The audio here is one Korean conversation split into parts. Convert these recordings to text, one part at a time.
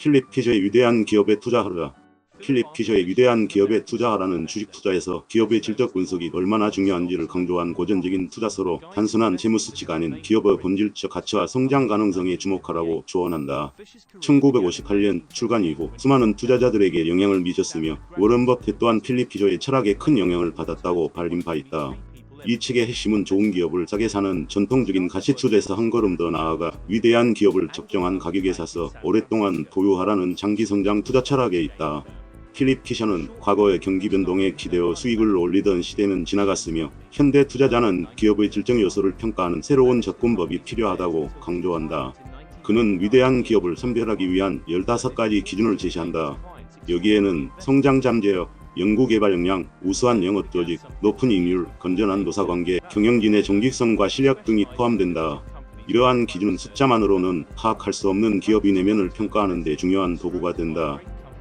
필립 피셔의 위대한 기업에 투자하라. 필립 피셔의 위대한 기업에 투자하라는 주식 투자에서 기업의 질적 분석이 얼마나 중요한지를 강조한 고전적인 투자서로 단순한 재무 수치가 아닌 기업의 본질적 가치와 성장 가능성에 주목하라고 조언한다. 1958년 출간 이후 수많은 투자자들에게 영향을 미쳤으며 워런 버핏 또한 필립 피셔의 철학에 큰 영향을 받았다고 밝힌 바 있다. 이 책의 핵심은 좋은 기업을 싸게 사는 전통적인 가치 투자에서 한 걸음 더 나아가 위대한 기업을 적정한 가격에 사서 오랫동안 보유하라는 장기 성장 투자 철학에 있다. 필립 키셔는 과거의 경기 변동에 기대어 수익을 올리던 시대는 지나갔으며 현대 투자자는 기업의 질적 요소를 평가하는 새로운 접근법이 필요하다고 강조한다. 그는 위대한 기업을 선별하기 위한 15가지 기준을 제시한다. 여기에는 성장 잠재력, 연구개발 역량, 우수한 영업 조직, 높은 이익률, 건전한 노사관계, 경영진의 정직성과 실력 등이 포함된다. 이러한 기준은 숫자만으로는 파악할 수 없는 기업의 내면을 평가하는 데 중요한 도구가 된다.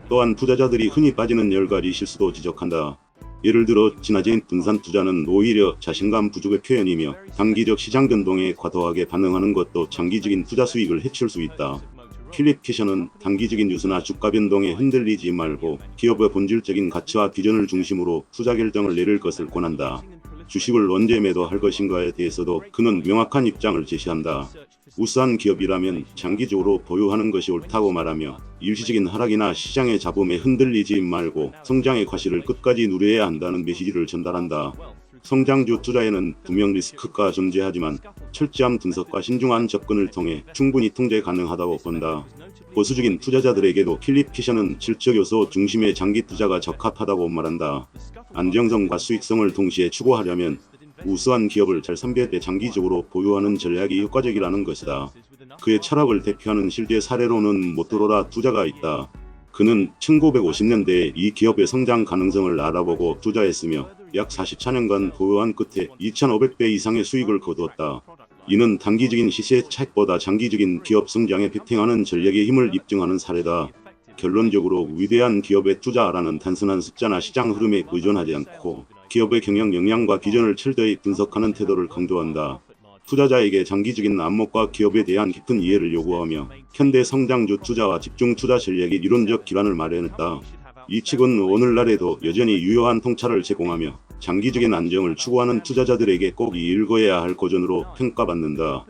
또한 투자자들이 흔히 빠지는 10가지 실수도 지적한다. 예를 들어 지나친 분산 투자는 오히려 자신감 부족의 표현이며 단기적 시장 변동에 과도하게 반응하는 것도 장기적인 투자 수익을 해칠 수 있다. 필립 키셔는 단기적인 뉴스나 주가 변동에 흔들리지 말고 기업의 본질적인 가치와 비전을 중심으로 투자 결정을 내릴 것을 권한다. 주식을 언제 매도할 것인가에 대해서도 그는 명확한 입장을 제시한다. 우수한 기업이라면 장기적으로 보유하는 것이 옳다고 말하며 일시적인 하락이나 시장의 잡음에 흔들리지 말고 성장의 과실을 끝까지 누려야 한다는 메시지를 전달한다. 성장 주 투자에는 분명 리스크가 존재하지만 철저한 분석과 신중한 접근을 통해 충분히 통제 가능하다고 본다. 보수적인 투자자들에게도 피셔는 질적 요소 중심의 장기 투자가 적합하다고 말한다. 안정성과 수익성을 동시에 추구하려면 우수한 기업을 잘 선별해 장기적으로 보유하는 전략이 효과적이라는 것이다. 그의 철학을 대표하는 실제 사례로는 모토로라 투자가 있다. 그는 1950년대에 이 기업의 성장 가능성을 알아보고 투자했으며 약 44년간 보유한 끝에 2,500배 이상의 수익을 거두었다. 이는 단기적인 시세 차익보다 장기적인 기업 성장에 비팅하는 전략의 힘을 입증하는 사례다. 결론적으로 위대한 기업에 투자하라는 단순한 숫자나 시장 흐름에 의존하지 않고 기업의 경영 역량과 비전을 철저히 분석하는 태도를 강조한다. 투자자에게 장기적인 안목과 기업에 대한 깊은 이해를 요구하며 현대 성장주 투자와 집중 투자 전략의 이론적 기반을 마련했다. 이 책은 오늘날에도 여전히 유효한 통찰을 제공하며 장기적인 안정을 추구하는 투자자들에게 꼭 읽어야 할 고전으로 평가받는다.